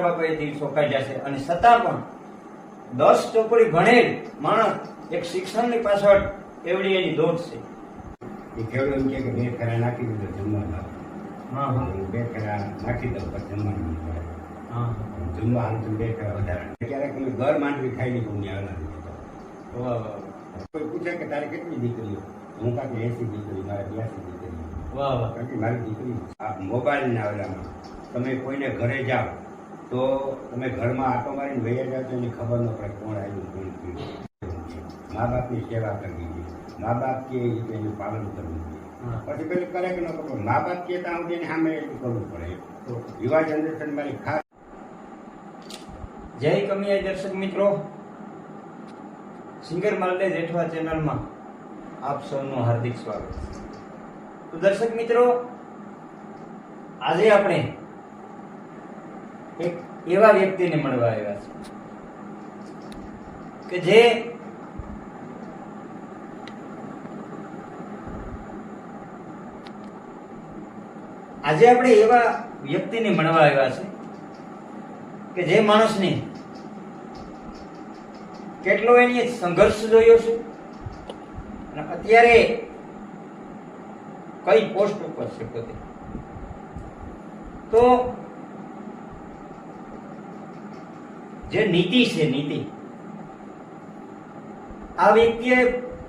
તારા બાપાએ દિવસો કાઢ્યા છે અને છતાં પણ દસ ચોપડી ભણેલ માણસ એક શિક્ષણની પાછળ એવડી એની દોડ છે. એ ખેડૂત એમ કે બે ફેરા નાખી દીધો જમવામાં હા હા. બે ફેરા નાખી દઉં પછી જમવાનું હા જમવા હાલ તો બે ફેરા વધારે. ક્યારેક અમે ઘર માંડવી ખાઈ અલગ વાહ વાહ કોઈ પૂછે કે તારે કેટલી દીકરીઓ હું કાંઈ એસી દીકરી મારે બ્યાસી દીકરી વાહ વાહ. કારણ કે મારી દીકરી આ મોબાઈલના ઓલામાં. તમે કોઈને ઘરે જાઓ તો તમે ઘરમાં આટો મારીને વૈયા જાઓ તો એની ખબર ન પડે કોણ આવ્યું કોણ ગયું મા બાપની સેવા કરવી જોઈએ. મા બાપ કે એ એનું પાલન કરવું જોઈએ. પછી પેલું કરે કે ન કરે? મા બાપ કે ત્યાં સુધી સામે એટલું કરવું પડે. તો. યુવા જનરેશન મારી ખાસ જય કમિયા દર્શક મિત્રો. સિંગર માલડે જેઠવા ચેનલમાં આપ સૌનું હાર્દિક સ્વાગત. છે તો દર્શક મિત્રો આજે આપણે એવા વ્યક્તિને મળવા આવ્યા છે. કે જે આજે આપણે એવા વ્યક્તિને મળવા આવ્યા છે કે જે માણસને કેટલો એની સંઘર્ષ જોયો છે અને અત્યારે કઈ પોસ્ટ ઉપર છે તો જે નીતિ છે નીતિ, આ વ્યક્તિએ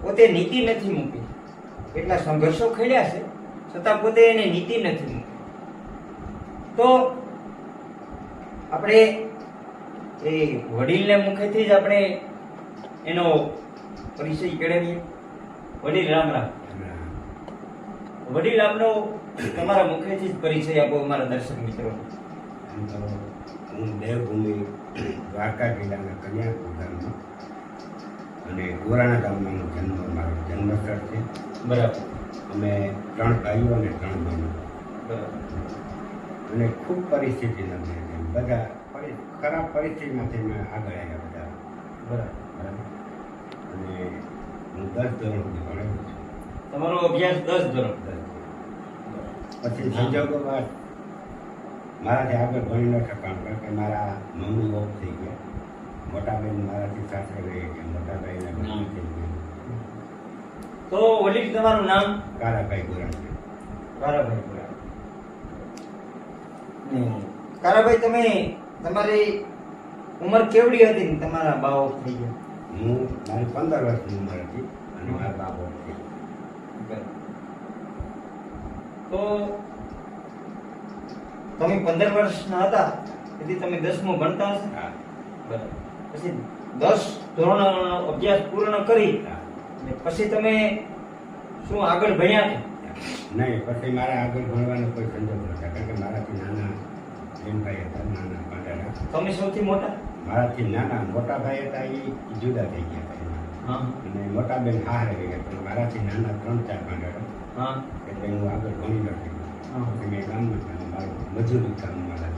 પોતે નીતિ નથી મૂકી. એટલા સંઘર્ષો ખેડ્યા છે, છતાં પોતે એને નીતિ નથી મૂકી. તો આપણે એ વડીલને મુખેથી જ આપણે એનો પરિચય કેળવીએ. વડીલ રામ રામ. વડીલ આપનો તમારા મુખેથી જ પરિચય આપો અમારા દર્શક મિત્રો. હું દેવભૂમિ દ્વારકા જિલ્લાના કન્યાપુર ગામનો અને ગોરાણા ગામમાં જન્મ મારો જન્મસ્થળ છે. બરાબર. અમે ત્રણ ભાઈઓ અને ત્રણ બહેનો. બરાબર. અને ખૂબ પરિસ્થિતિના છે બધા ખરાબ પરિસ્થિતિમાંથી અમે આગળ આવ્યા બધા. બરાબર બરાબર. અને હું દસ ધોરણ સુધી ભણેલો છું. તમારો અભ્યાસ દસ ધોરણ. દસ ધોરણ. પછી સંજોગોમાં મારાથી આગળ ભણી ન શકાણ કારણ કે મારા મમ્મી ઓફ થઈ ગયા. મોટા બેન મારાથી સાસરે રહી ગયા મોટા ભાઈના મમ્મી થઈ ગયા. તો ઓલી તમારું નામ? કારાભાઈ ગોરણ. છે કારાભાઈ ને કારાભાઈ તમે તમારી ઉંમર કેવડી હતી ને તમારા બાવો થઈ ગયા? હું મારી પંદર વર્ષની ઉંમર હતી અને મારા બાપ થઈ ગયા. તો તમે પંદર વર્ષના હતા. તેથી તમે દસમું ભણતા હશે. બરાબર પછી દસ ધોરણ અભ્યાસ પૂર્ણ કરી પછી તમે શું આગળ ભણ્યા નહીં પછી મારે આગળ ભણવાનો કોઈ સંજોગ નહોતા કારણ કે મારાથી નાના બેનભાઈ હતા નાના પાંડાના તમે સૌથી મોટા? મારાથી નાના મોટા ભાઈ હતા એ જુદા થઈ ગયા હતા. અને મોટા બેન હારે રહી ગયા પણ મારાથી નાના ત્રણ ચાર પાંડા હા. એટલે હું આગળ ભણી નથી મેં ગામમાં મારું મજૂરી કામ મારા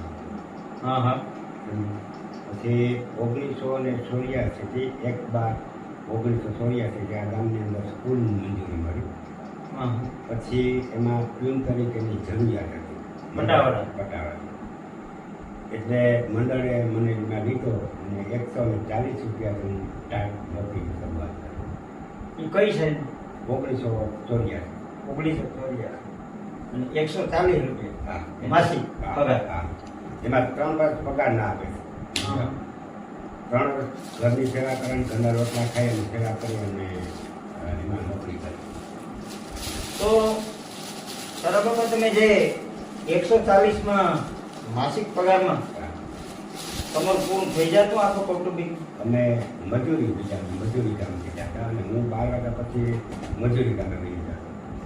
હા હા. પછી ઓગણીસો ને ચોર્યાસીથી એક બાર ઓગણીસો ચોર્યાસીથી આ ગામની અંદર સ્કૂલની મંજૂરી મળી. હા પછી એમાં પ્યુન તરીકેની જરૂરિયાત હતી. બટાવાળા. બટાવાળા. એટલે મંડળે મને એમાં લીધો અને એકસો ને ચાલીસ રૂપિયાથી ટાઈમ નોકરી શરૂઆત કરી. એ કઈ છે ઓગણીસો ચોર્યાસી. ઓગણીસો ચોર્યાસી. અને એકસો ચાલીસ રૂપિયા. હા. માસિક હા, પગાર હા. એમાં ત્રણ વર્ષ પગાર ના આપે. ત્રણ વર્ષ ઘરની સેવા કરીને ઘરના રોટલા ખાઈ અને સેવા કરી અને એમાં નોકરી કરી. તો તારા બાપા તમે જે એકસો ચાલીસમાં માસિક પગારમાં તમારું પૂરું થઈ જતું આખો કૌટુંબિક? અમે મજૂરી બીજા મજૂરી કામ હતા અને હું બાર વાગ્યા પછી મજૂરી કામે જતો.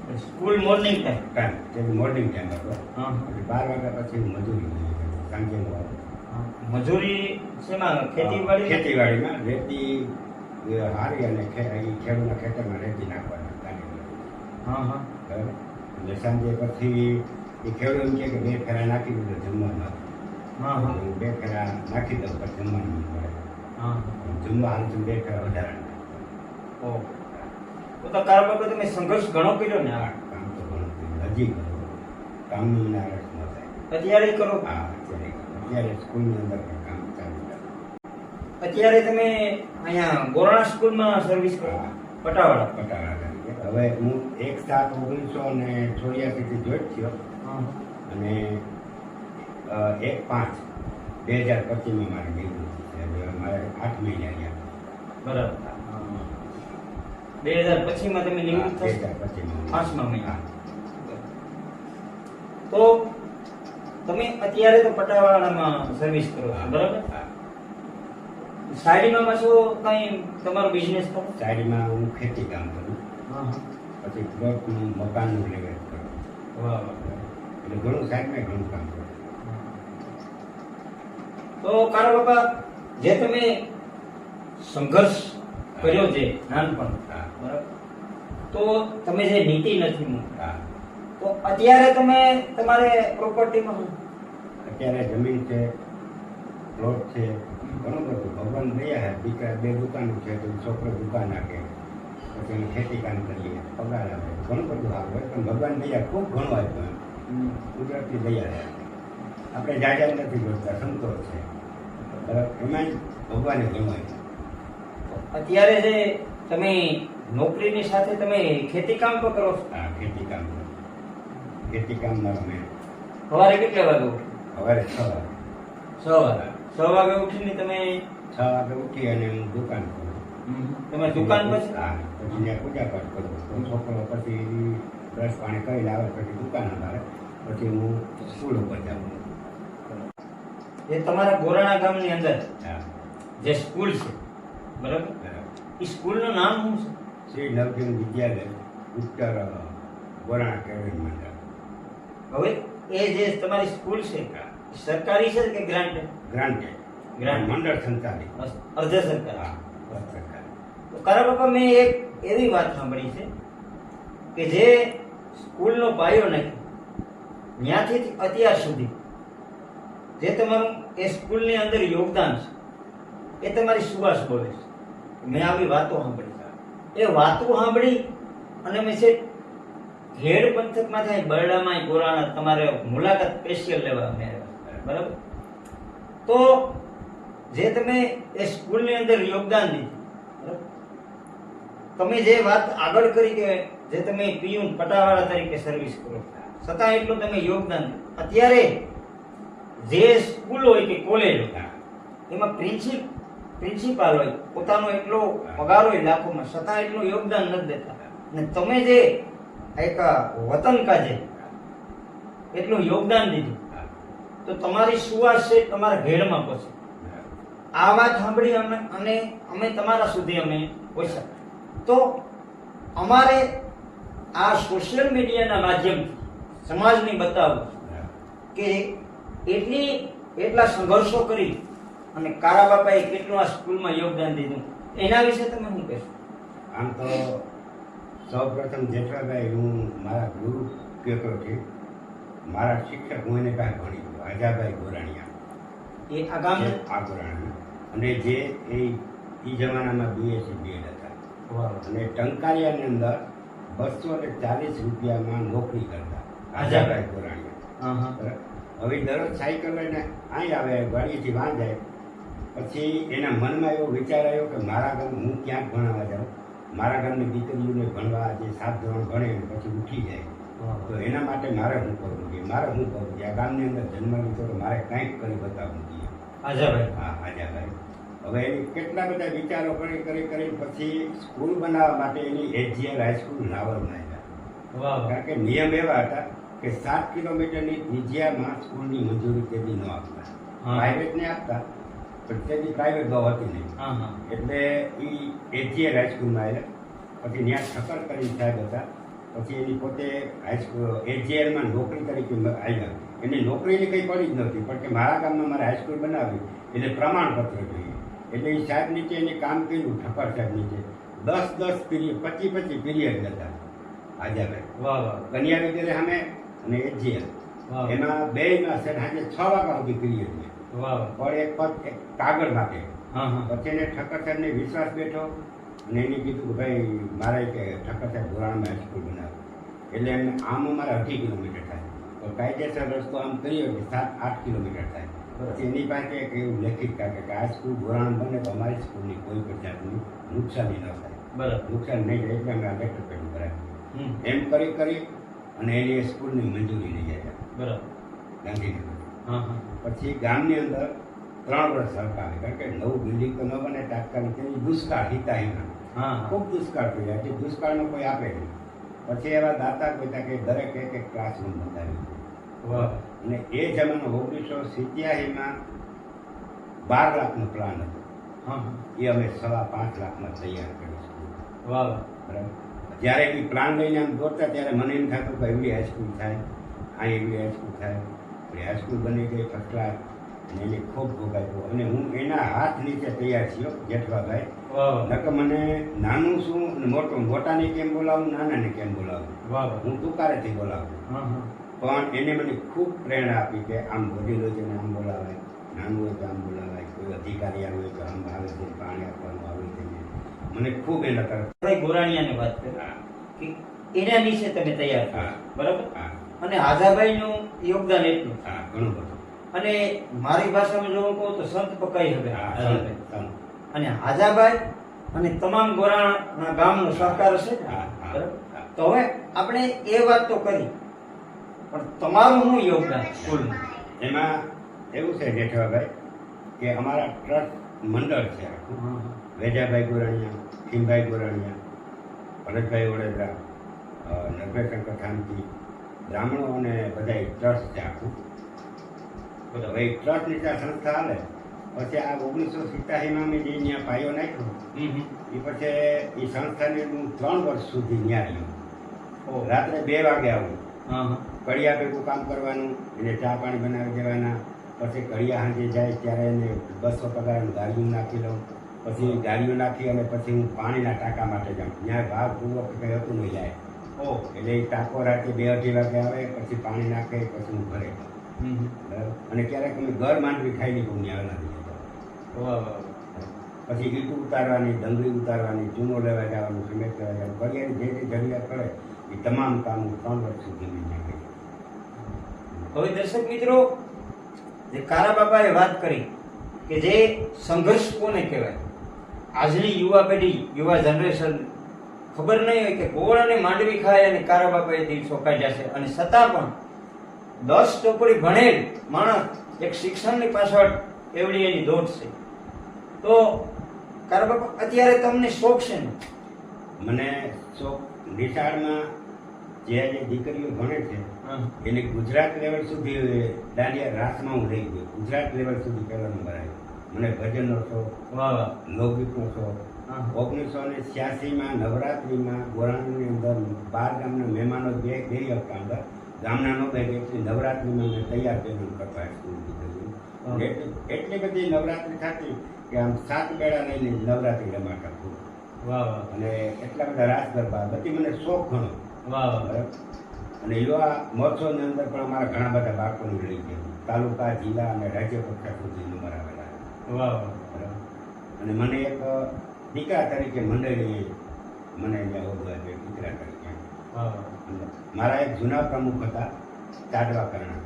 સ્કૂલ મોર્નિંગ ટાઈમ ટાઈમ જે મોર્નિંગ ટાઈમ હતો હા. પછી બાર વાગ્યા પછી મજૂરી સાંજે મજૂરી શેમાં? ખેતીવાડી ખેતીવાડીમાં? રેતી હારી અને ખેડૂતના ખેતરમાં રેતી નાખવાના ગાડી હા હા. બરાબર? એટલે સાંજે પછી એ ખેડૂત એમ કે બે ફેરા નાખી દીધો જમવાનું હા હા. બે ફેરા નાખી દઉં પછી જમવાનું જમવા હાલ બે ફેરા વધારે ઓ તો તો તારા બાપા તમે સંઘર્ષ ઘણો કર્યો ને? આ કામ તો ઘણું થયું. હજી કામનું મને ન થાય. અત્યારે કરો. હા અત્યારે. અત્યારે સ્કૂલની અંદર પણ કામ ચાલુ છે અત્યારે તમે અહીંયા ગોરાણા સ્કૂલમાં સર્વિસ કરો? હા. પટાવાળા. પટાવાળા તરીકે. હવે હું એક સાત ઓગણીસો ને ચોર્યાસીથી જોઈ થયો. અને અ, એક પાંચ બે હજાર પચીસમાં મારે નિવૃત્તિ છે. મારે આઠ મહિના રહ્યા બરાબર. બે હજાર પચીસમાં તમે નિવૃત્ત થશો. પાંચમા મહિના. તો તમે અત્યારે તો પટાવાળામાં સર્વિસ કરો છો બરાબર? હા. સાઈડમાં પાછો કઈ તમારો બિઝનેસ કરો? સાઈડમાં હું ખેતી કામ કરું. પછી પ્લોટનું મકાનનું કરું. એટલે ઘણું સાઈડમાં ઘણું કામ કરું. તો કારો બાપા જે તમે સંઘર્ષ કર્યો છે નાનપણ. બરાબર? તો તમે જે નીતિ નથી મૂકતા તો અત્યારે તમે તમારે પ્રોપર્ટીમાં અત્યારે જમીન છે પ્લોટ છે ઘણું બધું ભગવાન દયા દીકરા બે દુકાન છે તો છોકરો દુકાન આપે. પછી અમે ખેતી કામ કરીએ પગાર આપે. ઘણું બધું આવે પણ ભગવાન દયા ખૂબ ઘણું આપ્યું કુદરતથી કુદરતી દયા આપણે જાજા નથી જોતા સંતોષ છે. બરાબર? એમાં જ ભગવાને ઘણું આપ્યું અત્યારે જે તમે નોકરીની સાથે તમે ખેતી કામ પણ કરો છો? હા ખેતી કામ ખેતી કામ ના અમે સવારે કેટલા વાગે સવારે છ વાગે. છ વાગે. છ વાગે ઉઠીને તમે છ વાગે ઉઠી અને હું દુકાન કરું. તમે દુકાન પછી? હા પછી ત્યાં પૂજા પાઠ કરું. છોકરો પછી બ્રશ પાણી કરી લાવે પછી દુકાન અમારે. પછી હું સ્કૂલ ઉપર જાઉં. એ તમારા ગોરાણા ગામની અંદર જે સ્કૂલ છે બરાબર? એ સ્કૂલનું નામ શું છે? શ્રી નવજીવન વિદ્યાલય ઉત્તર ગોરાણા કેળવણી મંડળ. હવે એ જે તમારી સ્કૂલ છે સરકારી છે કે ગ્રાન્ટ ગ્રાન્ટેડ. ગ્રાન્ડ મંડળ સંચાલિત. અર્ધ સરકાર. તો કારા બાપા મેં એક એવી વાત સાંભળી છે કે જે સ્કૂલનો પાયો નથી ત્યાંથી અત્યાર સુધી જે તમારું એ સ્કૂલની અંદર યોગદાન છે એ તમારી સુવાસ બોલે છે. મેં આવી વાતો સાંભળી એ વાતો સાંભળી અને મેં છે હેડ પંથકમાં થાય, બરડામાં ગોરાણા તમારે મુલાકાત સ્પેશિયલ લેવા મેં બરાબર? તો જે તમે એ સ્કૂલની અંદર યોગદાન દીધું તમે જે વાત આગળ કરી કે જે તમે પીયુન પટાવાળા તરીકે સર્વિસ કરો છતાં એટલું તમે યોગદાન અત્યારે જે સ્કૂલ હોય કે કોલેજ હોય, એમાં પ્રિન્સિપ પ્રિન્સિપાલ હોય, પોતાનો એટલો પગાર હોય લાખોમાં, છતાં એટલું યોગદાન નથી દેતા અને તમે જે એક વતન કાજે, એટલું યોગદાન દીધું, તો તમારી સુવાસ છે તમારા ઘેડમાં પહોંચે આ વાત સાંભળી અમે અને અમે તમારા સુધી અમે પહોંચ્યા તો અમારે આ સોશિયલ મીડિયાના માધ્યમથી સમાજને બતાવવું. કે એટલી, એટલા સંઘર્ષો કરી અને કારા બાપાએ કેટલું આ સ્કૂલમાં યોગદાન દીધું? એના વિશે તમે શું કહેશો? આમ તો સૌ પ્રથમ જેઠાભાઈ હું મારા ગુરુ કહેતો છે મારા શિક્ષક હું એને કાંઈ ભણી ગયો આજાભાઈ ગોરાણીયા. એ આ ગામ જે આ ગોરાણીયા અને જે એ એ જમાનામાં બીએસસી બીએડ હતા. અને ટંકારિયાની અંદર બસો ને ચાલીસ રૂપિયામાં નોકરી કરતા આજાભાઈ ગોરાણીયા. હા હા હવે દરરોજ સાયકલ લઈને અહીં આવે ગાડીથી વાં જાય પછી એના મનમાં એવો વિચાર આવ્યો કે મારા ગામ હું ક્યાંક ભણાવવા જાઉં? મારા ગામની દીકરીઓને ભણવા જે સાત ધોરણ ભણે પછી ઉઠી જાય. તો એના માટે મારે શું કરવું જોઈએ? મારે શું કરવું જોઈએ? આ ગામની અંદર જન્મ લીધો તો મારે કંઈક કરી બતાવવું જોઈએ. આજાભાઈ. હા આજાભાઈ. હવે એની કેટલા બધા વિચારો કરી કરી કરી પછી સ્કૂલ બનાવવા માટે એની એચજીએલ હાઈસ્કૂલ નાવલ બનાવ્યા કારણ કે નિયમ એવા હતા કે સાત કિલોમીટરની ત્રિજ્યામાં સ્કૂલની મંજૂરી તેથી ન આપતા. હા. પ્રાઇવેટને આપતા. પણ તેથી પ્રાઇવેટ બહુ હતી નહીં. હા હા. એટલે એ એચજીએલ હાઈસ્કૂલમાં આવ્યા પછી ત્યાં ઠક્કર કરી સાહેબ હતા. પછી એની પોતે હાઈસ્કૂલ એચજીએલમાં નોકરી તરીકે આવ્યા. એની નોકરીની કંઈ પડી જ નહોતી પણ કે મારા ગામમાં મારે હાઈસ્કૂલ બનાવી એટલે પ્રમાણપત્ર જોઈએ. એટલે એ સાહેબ નીચે એને કામ કર્યું ઠક્કર સાહેબ નીચે. દસ દસ પીરિયડ પચીસ પચીસ પીરિયડ હતા આજાભાઈ. વાહ વાહ. કન્યા વિદ્યાલય સામે અને એચજીએલ વાહ. એમાં બે છે સાંજે છ વાગ્યા સુધી પીરિયડ પણ એક એક કાગળ હા પછી એને ઠક્કર સાહેબને વિશ્વાસ બેઠો અને એને કીધું કે ભાઈ મારે કે ઠક્કર સાહેબ ધોરણમાં સ્કૂલ બનાવે. એટલે એમ આમ અમારે અઢી કિલોમીટર થાય. તો કાયદેસર રસ્તો આમ કરીએ કે સાત આઠ કિલોમીટર થાય. પછી એની પાસે એક એવું લેખિત કાઢે કે આ સ્કૂલ ધોરણ બને તો અમારી સ્કૂલની કોઈ પણ જાતની નુકસાની ન થાય. બરાબર. નુકસાન નહીં થાય એટલે અમે આ લેટર પેડ હમ. એમ કરી કરી અને એની સ્કૂલની મંજૂરી લઈ જાય બરાબર. ગાંધીનગર. પછી ગામની અંદર ત્રણ વર્ષ સરકાર કારણ કે નવું બિલ્ડિંગ તો ન બને તાત્કાલિક એની દુષ્કાળ હિતાહીના હા હા. ખૂબ દુષ્કાળ થઈ જાય દુષ્કાળનો કોઈ આપે નહીં. પછી એવા દાતા કહેતા કે દરેક એક એક ક્લાસરૂમ બંધાવી વાહ. અને એ જમાનો ઓગણીસો સિત્યાસીમાં બાર લાખનો પ્લાન હતો. એ અમે સવા પાંચ લાખમાં તૈયાર કરી સ્કૂલ વાહ. વાહ બરાબર? જ્યારે એ પ્લાન લઈને આમ દોડતા ત્યારે મને એમ થતું કે એવડી હાઈસ્કૂલ થાય આ એવડી હાઈસ્કૂલ થાય. હાઈસ્કૂલ બની ગઈ ફર્સ્ટ ક્લાસ અને એને ખૂબ ભોગાવ્યો અને હું એના હાથ નીચે તૈયાર થયો જેઠવાભાઈ. નકર મને નાનું શું અને મોટું મોટાને કેમ બોલાવું નાનાને કેમ બોલાવું? હું તુકારેથી બોલાવું. હા હા. પણ એને મને ખૂબ પ્રેરણા આપી કે આમ વડીલો છે ને આમ બોલાવાય નાનું હોય તો આમ બોલાવાય કોઈ અધિકારી આવે તો આમ આવે છે પાણી આપવાનું આવે છે. મને ખૂબ એના તરફ ભાઈ ગોરાણીયાની વાત કરી કે એના વિશે તમે તૈયાર થયા બરાબર? હા. અને હાજાભાઈનું યોગદાન એટલું. હા ઘણું બધું. અને મારી ભાષામાં જોવું કહું તો સંત પકાઈ હવે અને હાજાભાઈ અને તમામ ગોરાણા ગામનો સહકાર હશે. તો હવે આપણે એ વાત તો કરી. પણ તમારું શું યોગદાન સ્કૂલમાં એમાં એવું છે જેઠવાભાઈ કે અમારા ટ્રસ્ટ મંડળ છે વેજાભાઈ ગોરાણીયા ખીમભાઈ ગોરાણીયા ભરતભાઈ વડોદરા નરભયશંકર ખાનજી બ્રાહ્મણો અને બધા ટ્રસ્ટ છે આખું તો હવે ટ્રસ્ટની ત્યાં સંસ્થા હાલે. પછી આ ઓગણીસો સિત્યાસીમાં મેં જે ત્યાં પાયો નાખ્યો. એ પછી એ સંસ્થાને હું ત્રણ વર્ષ સુધી ત્યાં રહ્યો. રાત્રે બે વાગે આવું. કડિયા ભેગું કામ કરવાનું એને ચા પાણી બનાવી દેવાના. પછી કડિયા સાંજે જાય ત્યારે એને બસો પગાર ગાડીઓ નાખી લઉં. પછી ગાડીઓ નાખી અને પછી હું પાણીના ટાંકા માટે જાઉં. ત્યાં ભાવપૂર્વક કંઈ હતું નહીં જાય એટલે એ ટાંકો રાતે બે અઢી વાગે આવે પછી પાણી નાખે પછી હું ઘરે અને ક્યારેક અમે ઘર માંડવી ખાઈ લીધું આવેલા. પછી ઈટ ઉતારવાની ડંગળી ઉતારવાની ચૂનો લેવા જવાનું સિમેન્ટ લેવા જવાનું કડિયાની જે જે જરૂરિયાત પડે એ તમામ કામ હું ત્રણ વર્ષ સુધી મેં ત્યાં હવે દર્શક મિત્રો જે કારા બાપાએ વાત કરી કે જે સંઘર્ષ કોને કહેવાય? આજની યુવા પેઢી યુવા જનરેશન ખબર નહીં હોય કે ગોળ અને માંડવી ખાય અને કારા બાપાએ દિલ કાઢ્યા જશે. અને છતાં પણ દસ ચોપડી ભણેલ માણસ એક શિક્ષણની પાછળ એવડી એની દોટ છે. તો કારા બાપા અત્યારે તમને શોખ છે ને? મને શોખ નિશાળમાં જે આજે દીકરીઓ ભણે છે એને ગુજરાત લેવલ સુધી દાંડિયા રાસમાં હું લઈ ગયો. ગુજરાત લેવલ સુધી પહેલો નંબર આવ્યો મને ભજનનો શોખ લોકગીતનો શોખ. ઓગણીસો ને છ્યાસીમાં નવરાત્રિમાં ગોરાણીની અંદર બાર ગામના મહેમાનો બે બે હતા અંદર ગામના નો બે એટલે નવરાત્રિમાં મેં તૈયાર કરીને કરતા સ્કૂલ. એટલી એટલી બધી નવરાત્રિ થતી કે આમ સાત બેડા લઈને નવરાત્રિ રમાતા ખૂબ. અને એટલા બધા રાસ ગરબા બધી મને શોખ ઘણો. અને યુવા મહોત્સવની અંદર પણ અમારા ઘણા બધા બાળકોને લઈ ગયા. તાલુકા જિલ્લા અને રાજ્ય કક્ષા સુધી નંબર આવેલા. અને મને એક દીકરા તરીકે મંડળીએ મને અહીંયા હોદ્દો આપ્યો દીકરા તરીકે. મારા એક જૂના પ્રમુખ હતા ચાડવા કરણા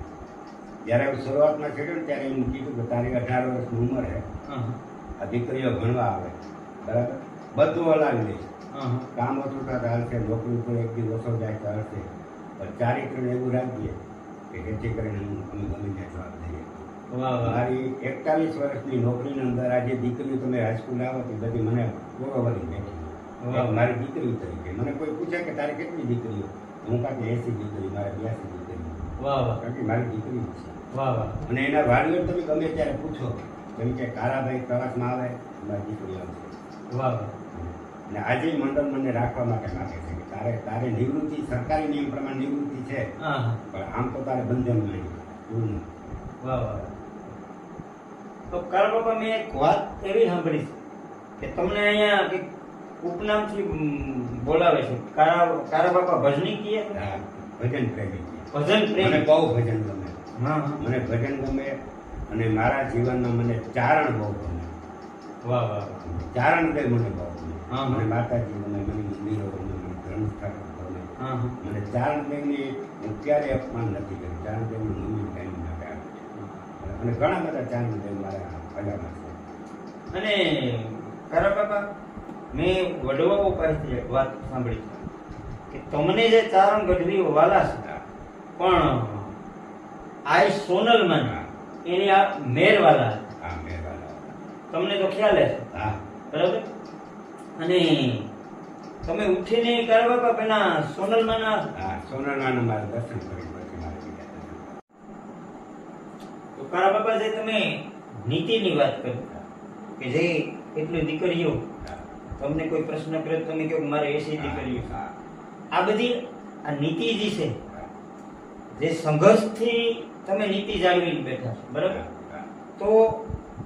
જ્યારે હું શરૂઆતમાં છેડ્યો ને ત્યારે એમ કીધું કે તારી અઢાર વર્ષની ઉંમર છે હા. આ દીકરીઓ ભણવા આવે. બરાબર? બધું હલાવી દે. કામ ઓછું થતા હશે નોકરી ઉપર એક દિવસ ઓછો જાય તો હશે પણ ચારિત્ર એવું રાખીએ કે જેથી કરીને હું અમે ગમે ત્યાં જવાબ દઈએ. મારી એકતાલીસ વર્ષની નોકરીની અંદર આજે દીકરીઓ તમે હાઈસ્કૂલ આવો તો બધી મને વળી બેઠી. મારી દીકરી તરીકે. મને કોઈ પૂછે કે તારી કેટલી દીકરીઓ? હું કાં એસી દીકરી મારે બ્યાસી દીકરી વાહ વાહ. કારણ કે મારી દીકરી છે. વાહ વાહ. અને એના વાલીઓ તમે ગમે ત્યારે પૂછો જેમ કે કારાભાઈ પ્રવાસમાં આવે મારી દીકરી આવશે વાહ અને આજે મંડળ મને રાખવા માટે માગે છે કે તારે તારે નિવૃત્તિ સરકારી નિયમ પ્રમાણે નિવૃત્તિ છે. પણ આમ તો તારે બંધન નહીં. વાહ વાહ. તો કારણ બાપા મેં એક વાત એવી સાંભળી છે કે તમને અહીંયા કંઈક ઉપનામથી બોલાવે છે. કારા કારા બાપા ભજની કીએ આ ભજન પ્રેમી ભજન ભજન મને બહુ ભજન ગમે. હા હા. મને ભજન ગમે અને મારા જીવનમાં મને ચારણ બહુ ગમે. વાહ વાહ ચારણ તે મને બહુ ગમે. હા, હા. મને માતાજી ગમે મને મંદિરો મને ધર્મસ્થળ ગમે. હા હા. મને ચારણ દેવની હું ક્યારેય અપમાન નથી કર્યું ચારણ દેવની મમ્મી કાંઈ અને ઘણા બધા ચેનલ લીધે મારા અજામાં અને ખરા બાપા મેં વડવાઓ પાસેથી એક વાત સાંભળી કે તમને જે ચારણ ગઢવી વાલા હતા પણ આ સોનલમાં એની આ મેરવાલા હા મહેરબાન તમને તો ખ્યાલ હશે. હા. બરાબર? અને તમે ઉઠીને કરવા બાપા પેલા સોનલમાંના હા માં મારે દર્શન કરી પછી મારે બીજા દર્શન. કરા બાપા જે તમે નીતિની વાત કરતા કે જે એટલી દીકરીઓ તમને કોઈ પ્રશ્ન કરે તો તમે કહો કે મારે એસી દીકરીઓ આ બધી આ નીતિ જે છે. જે સંઘર્ષથી તમે નીતિ જાળવીને બેઠા છો બરાબર? તો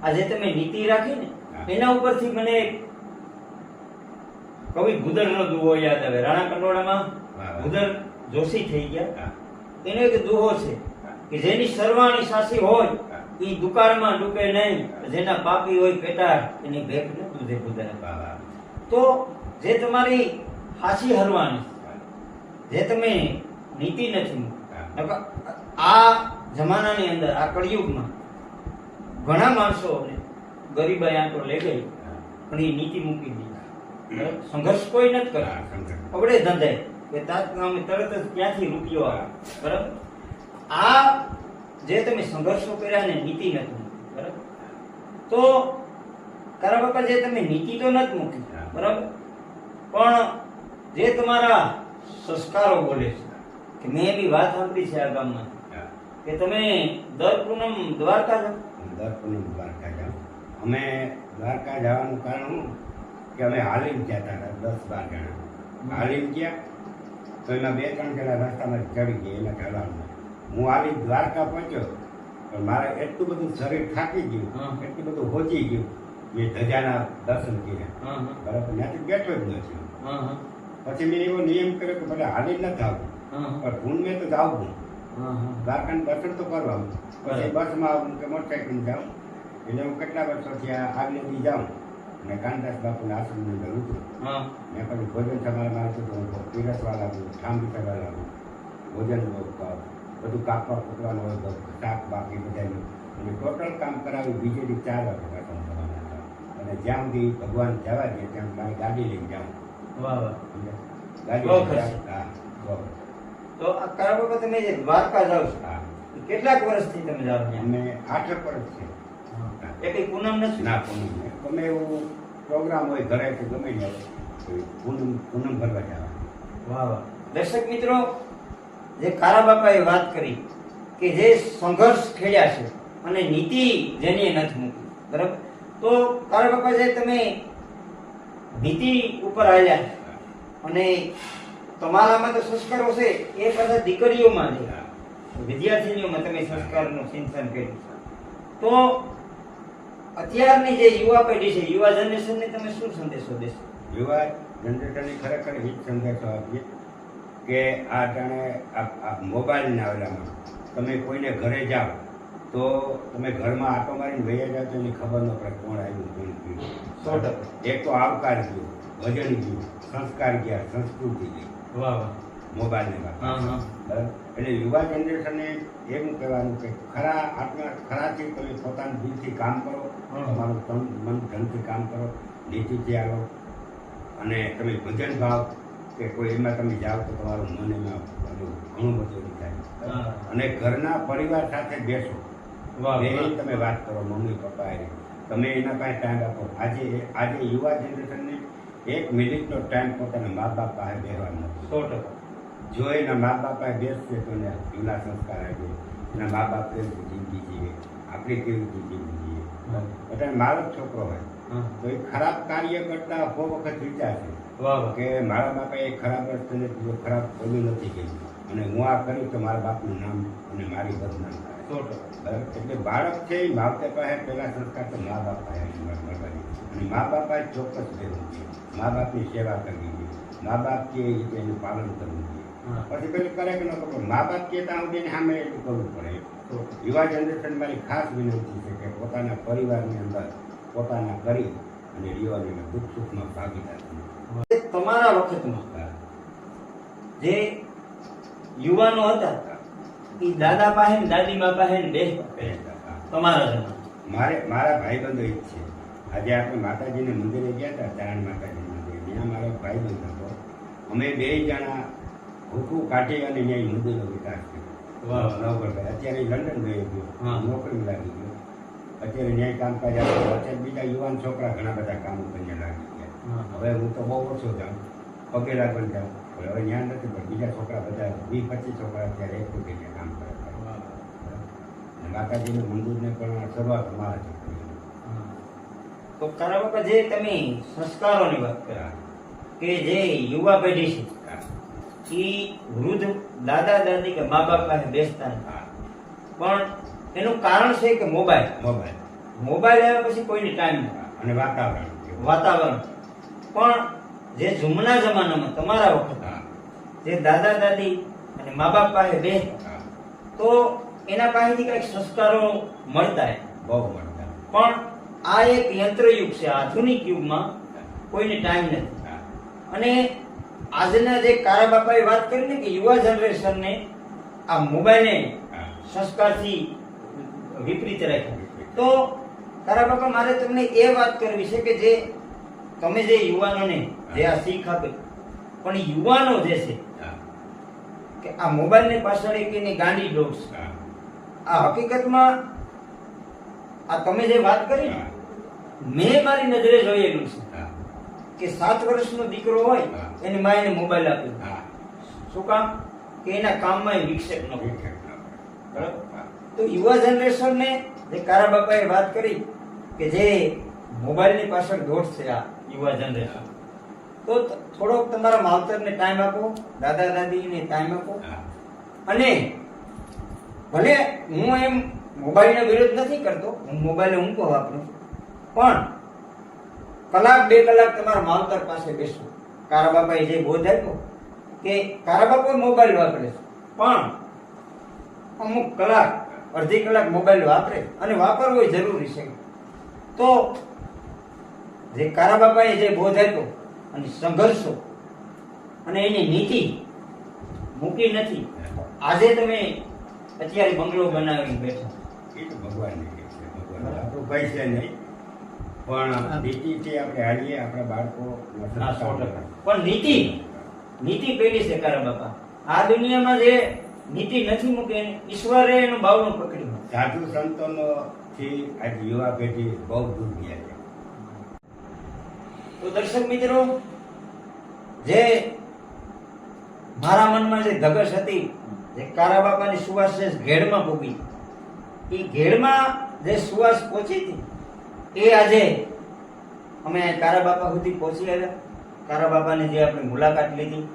આ જે તમે નીતિ રાખી ને એના ઉપરથી મને કવિ ભૂદરનો દુહો યાદ આવે. રાણા કંડોળામાં ગુદર. જોશી થઈ ગયા. એનો એક દુહો છે. કે જેની સરવાણી સાસી હોય એ દુકાળમાં ડૂબે નહીં જેના પાપી હોય પેટાર એની ભેખ ન દૂધે વાહ. તો જે તમારી હાસી હરવાની જે તમે નીતિ નથી. આ જમાનાની અંદર આ કળિયુગમાં ઘણા માણસો ગરીબાઈ આંટો લઈ ગઈ પણ એ નીતિ મૂકી દીધી. સંઘર્ષ કોઈ નથી કરતા. હા, અવડે ધંધે કે તાત અમે તરત જ ક્યાંથી રૂપિયો આવે? બરાબર? આ જે તમે સંઘર્ષો કર્યા ને નીતિ નથી મૂકી, બરાબર? તો તારા બાપા જે તમે નીતિ તો નથી મૂકી હા. બરાબર? પણ જે તમારા સંસ્કારો બોલે છે કે મેં એવી વાત સાંભળી છે આ ગામમાં કે તમે દર પૂનમ દ્વારકા જાઓ. દર પૂનમ દ્વારકા જાઓ. અમે દ્વારકા જવાનું કારણ શું? કે અમે હાલીમ ગયા હતા દસ બાર જણા. હાલીમ ગયા તો એમાં બે ત્રણ જણા રસ્તામાં ચડી ગયા એના ચલાવવાનું હું આવી દ્વારકા પહોંચ્યો પણ મારે એટલું બધું શરીર થાકી ગયું એટલું બધું હોચી ગયું મેં ધજાના દર્શન કર્યા. બરાબર ત્યાંથી બેઠો જ નથી પછી મેં એવો નિયમ કર્યો કે ભલે હાલી જ નથી આવવું પણ ભૂલ મેં તો જાવું દ્વારકાને દર્શન તો કરવાનું પછી બસમાં આવું કે મોટરસાઇકલ જાઉં એટલે હું કેટલા વર્ષોથી આગલેથી જાઉં અને કાનદાસ બાપુના આશ્રમની અંદર ઉતરું. મેં પછી ભોજન તમારે મારે તો પીરસવા લાગું ઠામ કરવા લાગું. ભોજન બધું કાપવા કૂટવાનું હોય તો શાક બાકી બધાનું. અને ટોટલ કામ કરાવી બીજેથી ચાર વાગે પાછા કરવાના હતા. અને જ્યાં સુધી ભગવાન જવા દે ત્યાં મારી ગાડી લઈને જાઉં. વાહ વાહ. સમજ્યા? ગાડી. તો આ કરા બાપા તમે જે દ્વારકા જાઓ છો. કેટલાક વર્ષથી તમે જાઓ છો? અમે આઠ વર્ષ છે. એ પૂનમ નથી? ના પૂનમ. ગમે એવું પ્રોગ્રામ હોય ઘરે કે ગમે પૂનમ પૂનમ ભરવા જવાનું. વાહ વાહ. દર્શક મિત્રો જે કારા બાપાએ વાત કરી કે જે સંઘર્ષ ખેડ્યા છે અને નીતિ જેની નથી મૂકી, બરાબર? તો કારા બાપા જે તમે નીતિ ઉપર આવ્યા અને તમારામાં તો સંસ્કારો છે, એ બધા દીકરીઓમાં છે. વિદ્યાર્થીનીઓમાં તમે સંસ્કારનું સિંચન કર્યું તો અત્યારની જે યુવા પેઢી છે, યુવા જનરેશનને તમે શું સંદેશો દેશો? યુવા જનરેશનને ખરેખર હિત સંદેશો આપીએ. કે આ જાણે મોબાઈલના ઓલામાં તમે કોઈને ઘરે જાઓ તો તમે ઘરમાં આટો મારીને વૈયા જાઓ તો એની ખબર ન પડે કોણ આવ્યું કોણ ગયું સો ટકા. એક તો આવકાર ગયું ભજન ગયું સંસ્કાર ગયા સંસ્કૃતિ ગઈ વાહ મોબાઈલની. બરાબર એટલે યુવા જનરેશનને એવું કહેવાનું કે ખરા આત્મા ખરાથી તમે પોતાના દિલથી કામ કરો. તમારું તન મન ધનથી કામ કરો નીતિથી આવો અને તમે ભજન ભાવ કે કોઈ એમાં તમે જાઓ તો તમારું મન એમાં ઘણું બધું થાય. અને ઘરના પરિવાર સાથે બેસો. વાહ તમે વાત કરો મમ્મી પપ્પા એ તમે એના પાસે ટાઈમ આપો. આજે આજે યુવા જનરેશનને એક મિનિટનો ટાઈમ પોતાના મા બાપ પાસે બેસવાનો સો ટકા. જો એના મા બાપા બેસશે તો એને જૂના સંસ્કાર આપે. એના મા બાપ કેવી રીતે જિંદગી જીવે? આપણે કેવી રીતે જિંદગી જીવે એટલે મારો છોકરો હોય. તો એ ખરાબ કાર્ય કરતા બહુ વખત વિચારશે. કે મારા બાપા એ ખરાબ રસ્તે ખરાબ બોલ્યું નથી કર્યું અને હું આ કર્યું તો મારા બાપનું નામ અને મારી બદનામ થાય? એટલે બાળક છે એ માવતે પાસે પહેલા સંસ્કાર તો મા બાપ અને મા બાપા ચોક્કસ દેવું છે મા બાપની સેવા કરવી જોઈએ. મા બાપ કે એ રીતે એનું પાલન કરવું જોઈએ. પછી પેલું કરે કે ન કરો મા બાપ કે ત્યાં સુધી સામે એટલું કરવું પડે. યુવા જનરેશન મારી ખાસ વિનંતી છે કે પોતાના પરિવારની અંદર પોતાના કરી અને યુવાનોના દુઃખ સુખમાં ભાગીદાર તમારા વખતમાં. જે યુવાનો હતા એ દાદા પાસે દાદી મા પાસે બે તમારા મારે મારા ભાઈબંધો એક છે. આજે આપણે માતાજીને મંદિરે ગયા હતા તારણ માતાજી મંદિર. ત્યાં મારો ભાઈબંધ હતો. અમે બે જણા ભૂખું કાઢી અને ત્યાં મંદિરનો વિકાસ. કર્યો. અત્યારે લંડન ગયો હા. ગયો નોકરી લાગી ગયો. અત્યારે ન્યાય કામકાજ આવે અત્યારે બીજા યુવાન છોકરા ઘણા બધા કામો કરીને લાગી ગયા. હવે હું તો બહુ ઓછો જાઉં પગે લાગણ જાઉં. હવે જ્ઞાન નથી પણ બીજા છોકરા બધા વીસ પચીસ છોકરા અત્યારે એક જગ્યાએ કામ કરે છે. માતાજીનું મંદિરને પણ શરૂઆત મારા જ તો તારા બાપા જે તમે સંસ્કારોની વાત કર્યા કે જે યુવા પેઢી છે એ વૃદ્ધ દાદા દાદી કે મા બાપ પાસે બેસતા પણ એનું કારણ છે કે મોબાઈલ. મોબાઈલ. મોબાઈલ આવ્યા પછી કોઈને ટાઈમ અને વાતાવરણ. વાતાવરણ. પણ જે જૂના જમાનામાં તમારા વખત જે દાદા દાદી અને મા બાપ પાસે બે તો એના પાસેથી કંઈક સંસ્કારો મળતા હોય બહુ મળતા. પણ આ એક યંત્રયુગ છે. આધુનિક યુગમાં કોઈને ટાઈમ નથી. અને આજના જે કારા બાપાએ વાત કરી ને કે યુવા જનરેશનને આ મોબાઈલને સંસ્કારથી વિપરીત રાખ્યા. તો તારા બાપા મારે તમને એ વાત કરવી છે કે જે તમે જે યુવાનોને જે આ શીખ આપે પણ યુવાનો જે છે કે આ મોબાઈલની પાછળ એક એની ગાંડી ડોક છે આ હકીકતમાં આ તમે જે વાત કરી મેં મારી નજરે જોયેલું છે કે સાત વર્ષનો દીકરો હોય એની માએ મોબાઈલ આપ્યો. શું કામ? કે એના કામમાં એ વિક્ષેપ ન. બરાબર? હા, તો યુવા જનરેશનને જે કારા બાપાએ વાત કરી કે જે મોબાઈલની પાછળ દોડશે આ યુવા જનરેશન તો થોડોક તમારા માવતરને ટાઈમ આપો દાદા દાદીને ટાઈમ આપો અને ભલે હું એમ મોબાઈલનો વિરોધ નથી કરતો હું મોબાઈલ ઊંઘો વાપરું છું. પણ કલાક બે કલાક તમારા માવતર પાસે બેસો કારા બાપાએ જે બોધ આપ્યો કે કારા બાપા મોબાઈલ વાપરે છે પણ અમુક કલાક અડધી કલાક મોબાઈલ વાપરે અને વાપરવો એ જરૂરી છે તો જે કારા બાપાએ જે બોધ આપ્યો અને સંઘર્ષો અને એની નીતિ મૂકી નથી આજે તમે અત્યારે બંગલો બનાવીને બેઠા એ તો ભગવાનની રીત છે. ભગવાન આપણું કઈ છે નહીં પણ નીતિથી આપણે હાલીએ આપણા બાળકો. પણ નીતિ નીતિ પેલી છે કારા બાપા આ દુનિયામાં જે નીતિ નથી મૂકી ઈશ્વરે એનું ભાવનું પકડ્યું. સાધુ સંતોનો થી આજે યુવા પેઢી બહુ દૂર ગયા છે. તો દર્શક મિત્રો જે મારા મનમાં જે ધગશ હતી જે કારા બાપાની સુવાસ છે ઘેડમાં ભૂગી એ ઘેડમાં જે સુવાસ પહોંચી હતી એ આજે અમે કારા બાપા સુધી પહોંચી આવ્યા. કારા બાપાની જે આપણે મુલાકાત લીધી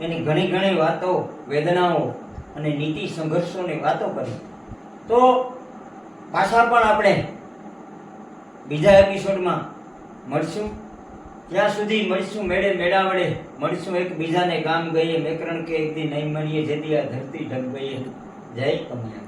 એની ઘણી ઘણી વાતો વેદનાઓ અને નીતિ સંઘર્ષોની વાતો કરી. તો પાછા પણ આપણે બીજા એપિસોડમાં મળશું. ત્યાં સુધી મળશું મેળે મેળા વડે. મળશું એકબીજાને ગામ ગઈએ, મેકરણ કે એક દી નહીં મળીએ, જેથી આ ધરતી ઢગ ગઈએ જય કમયા